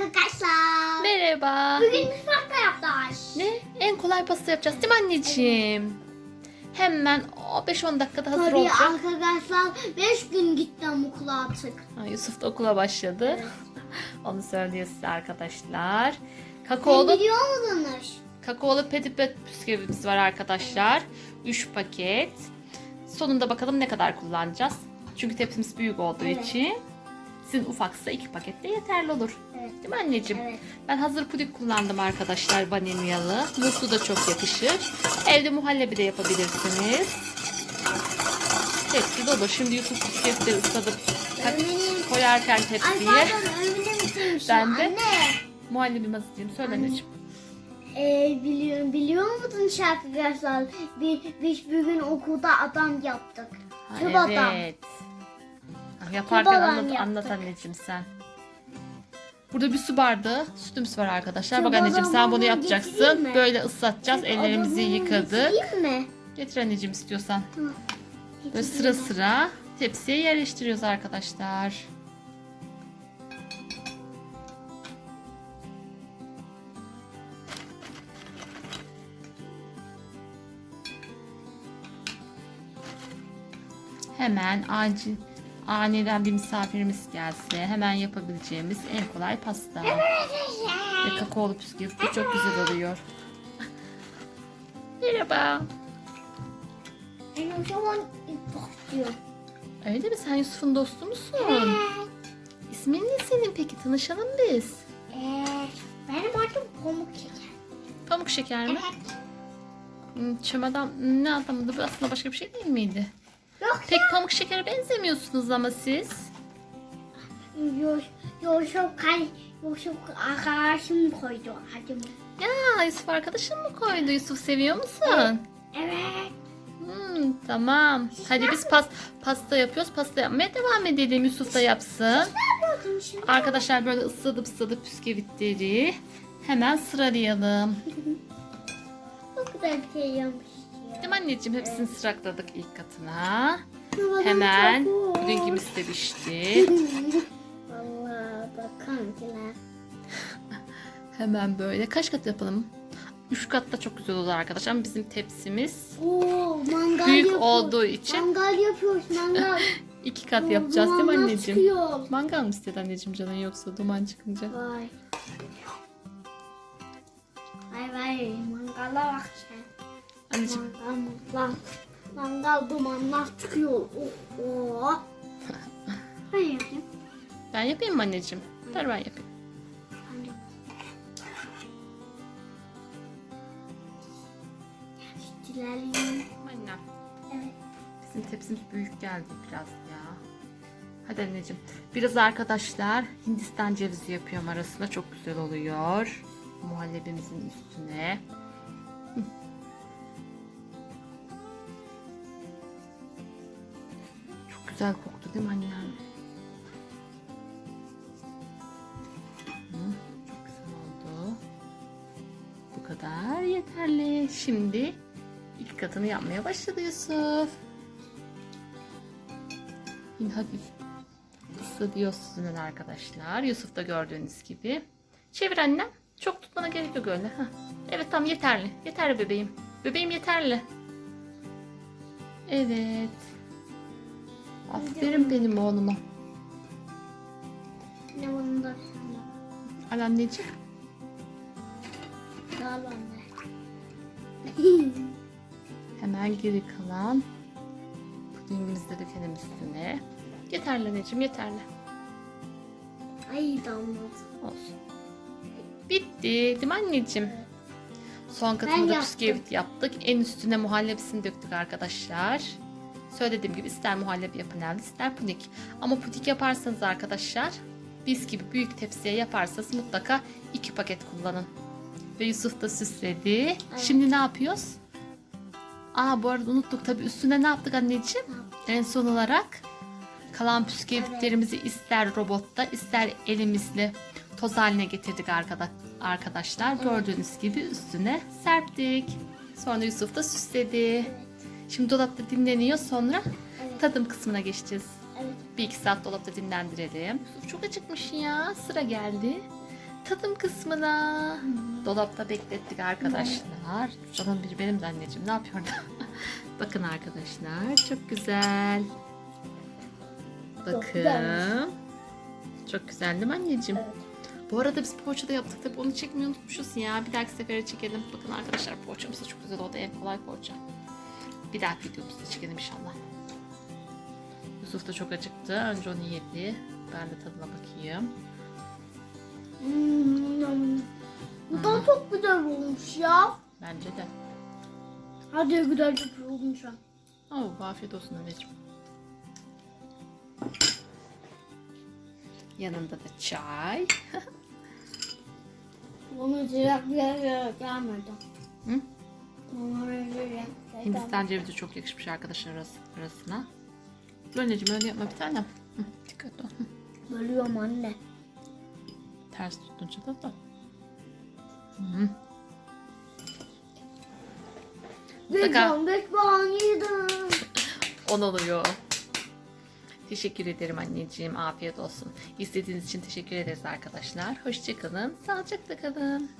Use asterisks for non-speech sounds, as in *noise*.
arkadaşlar. Merhaba. Bugün mutfakta yaptık. Ne? En kolay pasta yapacağız değil mi anneciğim? Hemen o 5-10 dakikada hazır Tabii olacak. arkadaşlar 5 gün gittim okula artık. Ha, Yusuf da okula başladı. Evet. *laughs* Onu söylüyor size arkadaşlar. Sen Kakaolu, biliyor musunuz? kakaolu petipet bisküvimiz var arkadaşlar. 3 paket. Sonunda bakalım ne kadar kullanacağız. Çünkü tepsimiz büyük olduğu Evet. için. Sizin ufaksa 2 paket de yeterli olur. Evet. Değil mi anneciğim? Evet. Ben hazır puding kullandım arkadaşlar vanilyalı. Muzlu da çok yakışır. Evde muhallebi de yapabilirsiniz. Tepsi dolu. Şimdi ısladıp tak- Öğretmenim. koyarken Ay tepsiye pardon öğretmenim Ben de- Anne. muhallebimi hazırlayayım. Söyle Anne. anneciğim. Ee, biliyorum, biliyor musun arkadaşlar? Biz, biz bugün okulda adam yaptık. Ha, Tüp adam. evet. Yaparken adam anlat, yaptık. anlat anneciğim sen. Burada bir su bardağı sütümüz var arkadaşlar. Tüp Bak anneciğim sen bunu yapacaksın. mi? Böyle ıslatacağız. Ellerimizi Adamı yıkadık. mi? Getir anneciğim istiyorsan. Tamam. Böyle sıra sıra tepsiye yerleştiriyoruz arkadaşlar. Hemen acil aniden bir misafirimiz gelse hemen yapabileceğimiz en kolay pasta. Ve kakaolu bisküvi de çok güzel oluyor. Merhaba. Ben o zaman istiyorum. Öyle mi? Sen Yusuf'un dostu musun? İsmin ne senin peki? Tanışalım biz. Ee, benim adım Pamuk Şeker. Pamuk şeker mi? Evet. Hmm, Çöm adam ne adamdı? Bu aslında başka bir şey değil miydi? Yok Pek pamuk şekere benzemiyorsunuz ama siz. Yok, yok çok kay, yok çok arkadaşım koydu adımı. Ya Yusuf arkadaşın mı koydu? Yusuf seviyor musun? Evet. Hmm, tamam. Hadi biz pas, pasta yapıyoruz. Pasta yapmaya devam edelim. Yusuf da yapsın. Ne yapıyordun şimdi? Arkadaşlar böyle ısladıp ısladıp bisküvitleri hemen sıralayalım. *laughs* Çok güzel bir şey yapmış ya. Değil mi anneciğim? Hepsini sırakladık ilk katına. Hemen pudingimiz de pişti. Vallahi bakın kiler. *laughs* Hemen böyle kaç kat yapalım? Üç katta çok güzel olur arkadaşlar. Ama Bizim tepsimiz Oo, mangal büyük yapıyoruz. olduğu için Mangal yapıyoruz mangal. *laughs* iki kat Oo, yapacağız değil mi anneciğim? çıkıyor. Mangal mı istedi anneciğim canın yoksa duman çıkınca? Vay. Vay vay mangala bak sen. Anneciğim mangal. Mangal dumanlar çıkıyor. Oh, oh. ben yapayım. ben yapayım mı anneciğim? Ver ben yapayım. Annem. Evet. Bizim tepsimiz büyük geldi biraz ya. Hadi anneciğim. Biraz arkadaşlar Hindistan cevizi yapıyorum arasında. Çok güzel oluyor. Muhallebimizin üstüne. Güzel koktu değil mi annem? Hı, Çok güzel oldu. Bu kadar yeterli. Şimdi ilk katını yapmaya başladı Yusuf. Yine hafif ısıtıyor süzülen arkadaşlar. Yusuf da gördüğünüz gibi. Çevir annem. Çok tutmana gerek yok öyle. Heh. Evet tamam yeterli. Yeterli bebeğim. Bebeğim yeterli. Evet. Aferin benim oğluma. Ne bunu da Al anneciğim. Ol anne. *laughs* Hemen geri kalan pudingimizi de dökelim üstüne. Yeterli anneciğim yeterli. Ay damladı. Olsun. Bitti değil mi anneciğim? Son Ben katını da yaptım. bisküvit yaptık. En üstüne muhallebisini döktük arkadaşlar. Söylediğim gibi ister muhallebi yapın evde ister puding. Ama puding yaparsanız arkadaşlar biz gibi büyük tepsiye yaparsanız mutlaka iki paket kullanın. Ve Yusuf da süsledi. Şimdi ne yapıyoruz? Aa bu arada unuttuk tabii üstüne ne yaptık anneciğim? En son olarak kalan bisküvitlerimizi ister robotta ister elimizle toz haline getirdik arkada, arkadaşlar. Gördüğünüz gibi üstüne serptik. Sonra Yusuf da süsledi. Şimdi dolapta dinleniyor sonra Evet. tadım kısmına geçeceğiz. Evet. Bir iki saat dolapta dinlendirelim. Çok acıkmış ya. Sıra geldi. tadım kısmına. Dolapta beklettik arkadaşlar. Canım biri benim de anneciğim. Ne yapıyor orada? *laughs* Bakın arkadaşlar çok güzel. Bakın. Çok güzel değil mi anneciğim? Evet. Bu arada biz poğaçada yaptık tabii onu çekmeyi unutmuşuz ya. Bir dahaki sefere çekelim. Bakın arkadaşlar poğaçamız da çok güzel oldu. En kolay poğaça. Bir dahaki videomuzda çekelim inşallah. Yusuf da çok acıktı. Önce onu yedi. Ben de tadına bakayım. Hmm, Bu da çok güzel olmuş ya. Bence de. Hadi güzel olmuş. ha. Oh, afiyet olsun anneciğim. Yanında da çay. *laughs* Bunu sıcak bir yere gelmedi. Hı? Hindistan cevizi çok yakışmış arkadaşlar arası, arasına. Anneciğim öyle yapma bir tanem. Dikkat ol. Bölüyorum anne. Ters tutunca da da. Hı. Mutlaka. 10 oluyor. Teşekkür ederim anneciğim. Afiyet olsun. İzlediğiniz için teşekkür ederiz arkadaşlar. Hoşçakalın. Sağlıcakla kalın.